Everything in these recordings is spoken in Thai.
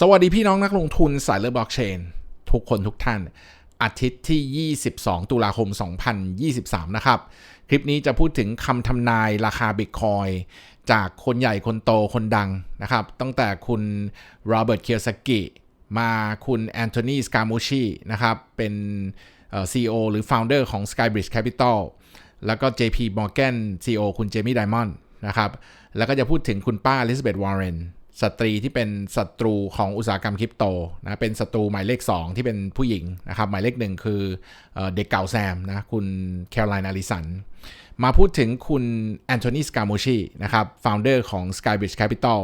สวัสดีพี่น้องนักลงทุนสายเลือบล็อกเชน ทุกคนทุกท่าน อาทิตย์ที่ 22 ตุลาคม 2023 นะครับ คลิปนี้จะพูดถึงคำทำนายราคาบิตคอยจากคนใหญ่คนโตคนดังนะครับ ตั้งแต่คุณโรเบิร์ตเคียร์สกิมาคุณแอนโทนีสกามูชีนะครับ เป็นเอ่อ CEO หรือ Founder ของ Skybridge Capital แล้วก็ JP Morgan CEO คุณเจมี่ไดมอนด์นะครับ แล้วก็จะพูดถึงคุณป้า Elizabeth Warren สตรีที่เป็นศัตรูของอุตสาหกรรมคริปโตนะเป็นศัตรูหมายเลข 2 ที่เป็นผู้หญิงนะครับหมายเลขหนึ่งคือเด็กเก่าแซมนะคุณแคโรไลน์อาริสันมาพูดถึงคุณแอนโทนีสกาโมชีนะครับ founder ของ Skybridge Capital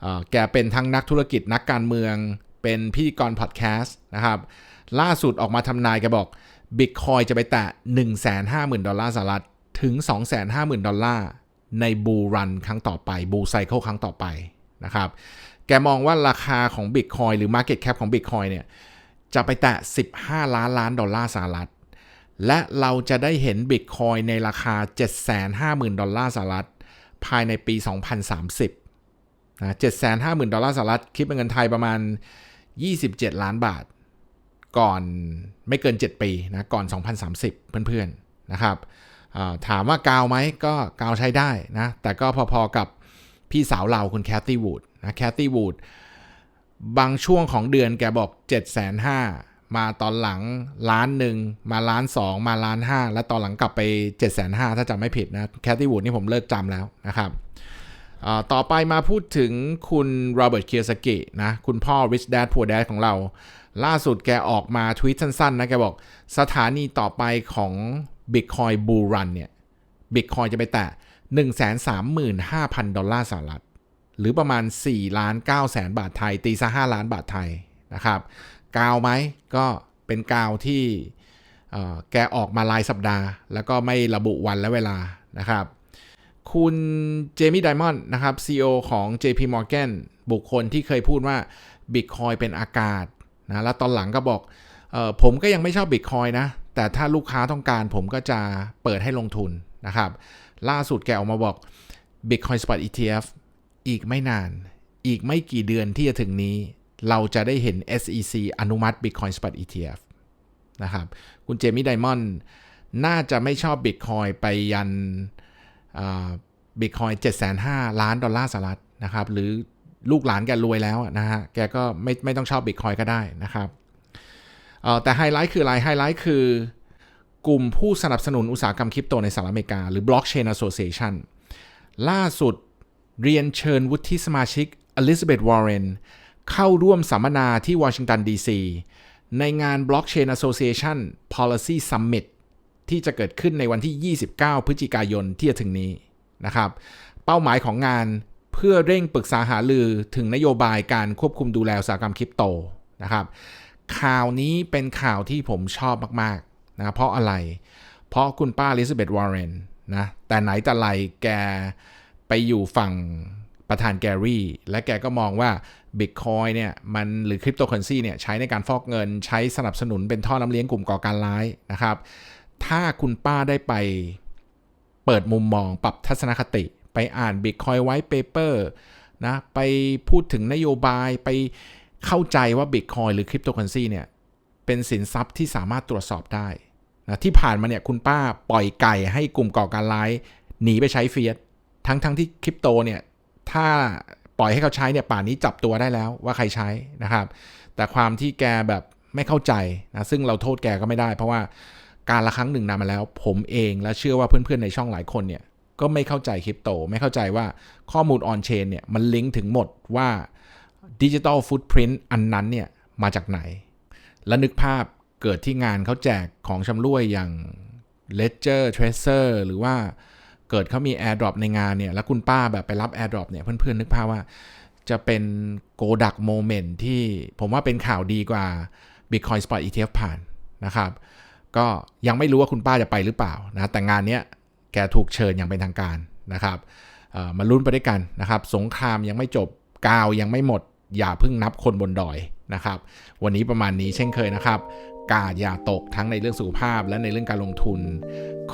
เอ่อแกเป็นทั้งนักธุรกิจนักการเมือง เป็นพิธีกรพอดแคสต์นะครับล่าสุดออกมาทำนายแกบอก Bitcoin จะไปแตะ 150,000 ดอลลาร์สหรัฐถึง 250,000 ดอลลาร์ในบูรันครั้งต่อไปบูไซเคิลครั้งต่อไป นะครับ แกมองว่าราคาของ Bitcoin หรือ Market Cap ของ Bitcoin เนี่ย จะไปแตะ 15 ล้านล้านดอลลาร์สหรัฐ และเราจะได้เห็น Bitcoin ในราคา 750,000 ดอลลาร์สหรัฐ ภายในปี 2030นะ750,000 ดอลลาร์สหรัฐ คิดเป็นเงินไทยประมาณ 27 ล้านบาท ก่อนไม่เกิน 7 ปีนะ ก่อน 2030 เพื่อนๆ นะครับถามว่ากาวไหมก็กาวใช้ได้นะ แต่ก็พอๆกับ พี่สาวเราคุณแคทตี้วูดนะแคทตี้วูดบางช่วงของเดือนแกบอก 7 5 0 0 0มาตอนหลังล้านหนึ่งมาล้านสองมาล้านห้าแล้วตอนหลังกลับไป 7 5 0 0 0ถ้าจำไม่ผิดนะแคทตี้วูดนี่ผมเลิกจำแล้วนะครับต่อไปมาพูดถึงคุณโรเบิร์ตเคียร์สกินะคุณพ่อ Rich Dad Poor Dad ของเรา ล่าสุดแกออกมาทวีตสั้นๆนะแกบอกสถานีต่อไปของ Bitcoin Bull Run เนี่ย Bitcoin จะไปแตะ 135,000 ดอลลาร์สหรัฐ หรือประมาณ4ล้าน9แสนบาทไทย ตีซะ5ล้านบาทไทยนะครับ กาวไหมก็เป็นกาวที่แกออกมารายสัปดาห์ แล้วก็ไม่ระบุวันและเวลานะครับ คุณเจมี่ไดมอนด์นะครับ CEO ของ JP Morgan บุคคลที่เคยพูดว่า Bitcoin เป็นอากาศนะแล้วตอนหลังก็บอกออผมก็ยังไม่ชอบ Bitcoin นะ แต่ถ้าลูกค้าต้องการผมก็จะเปิดให้ลงทุนนะครับ ล่าสุดแกออกมาบอก Bitcoin Spot ETF อีกไม่นาน อีกไม่กี่เดือนที่จะถึงนี้ เราจะได้เห็น SEC อนุมัติ Bitcoin Spot ETF นะครับคุณเจมี่ไดมอนด์น่าจะไม่ชอบ Bitcoin ไปยันบิตคอยเจ็ดแสนห้าล้านดอลลาร์สหรัฐนะครับ หรือลูกหลานแกรวยแล้วนะฮะ แกก็ไม่ไม่ต้องชอบบิตคอยก็ได้นะครับแต่ไฮไลท์คืออะไรไฮไลท์คือ กลุ่มผู้สนับสนุนอุตสาหกรรมคริปโตในสหรัฐอเมริกา หรือ Blockchain Association ล่าสุดเรียนเชิญวุฒิสมาชิก Elizabeth Warren เข้าร่วมสัมมนาที่วอชิงตันดีซีในงาน Blockchain Association Policy Summit ที่จะเกิดขึ้นในวันที่ 29 พฤศจิกายนที่จะถึงนี้นะครับ เป้าหมายของงานเพื่อเร่งปรึกษาหารือถึงนโยบายการควบคุมดูแลอุตสาหกรรมคริปโตนะครับ ข่าวนี้เป็นข่าวที่ผมชอบมากๆ นะเพราะอะไร เพราะคุณป้าลิซาเบธวอร์เรนนะแต่ไหนแต่ไรแกไปอยู่ฝั่งประธานแกรี่ และแกก็มองว่า Bitcoin เนี่ยมันหรือคริปโตเคอเรนซีเนี่ยใช้ในการฟอกเงินใช้สนับสนุนเป็นท่อน้ำเลี้ยงกลุ่มก่อการร้ายนะครับ ถ้าคุณป้าได้ไปเปิดมุมมองปรับทัศนคติ ไปอ่าน Bitcoin White Paper นะไปพูดถึงนโยบายไปเข้าใจว่า Bitcoin หรือคริปโตเคอเรนซีเนี่ยเป็นสินทรัพย์ที่สามารถตรวจสอบได้ นะที่ผ่านมาเนี่ยคุณป้าปล่อยไก่ให้กลุ่มก่อการร้ายหนีไปใช้เฟียสทั้งทั้งที่คริปโตเนี่ยถ้าปล่อยให้เขาใช้เนี่ยป่านนี้จับตัวได้แล้วว่าใครใช้นะครับ แต่ความที่แกแบบไม่เข้าใจนะซึ่งเราโทษแกก็ไม่ได้ เพราะว่าการละครั้งหนึ่งนานมาแล้ว ผมเองและเชื่อว่าเพื่อนๆในช่องหลายคนเนี่ยก็ไม่เข้าใจคริปโต ไม่เข้าใจว่าข้อมูลออนเชนเนี่ยมันลิงก์ถึงหมดว่าดิจิ t a ลฟุตพิ้นอันนั้นเนี่ยมาจากไหน และนึกภาพ เกิดที่งานเขาแจกของชำร่วยอย่าง Ledger Tracer หรือว่าเกิดเขามี AirDrop ในงานเนี่ย แล้วคุณป้าแบบไปรับ AirDrop เนี่ย เพื่อนๆ นึกภาพว่าจะเป็นโกดักโมเมนต์ที่ผมว่าเป็นข่าวดีกว่า Bitcoin Spot ETF ผ่านนะครับ ก็ยังไม่รู้ว่าคุณป้าจะไปหรือเปล่านะแต่งานเนี้ยแกถูกเชิญอย่างเป็นทางการนะครับมาลุ้นไปด้วยกันนะครับ สงครามยังไม่จบกาวยังไม่หมด อย่าเพิ่งนับคนบนดอย นะครับ วันนี้ประมาณนี้เช่นเคยนะครับ กาดอย่าตกทั้งในเรื่องสุขภาพและในเรื่องการลงทุน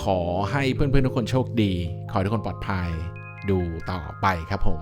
ขอให้เพื่อนๆทุกคนโชคดี ขอให้ทุกคนปลอดภัย ดูต่อไปครับผม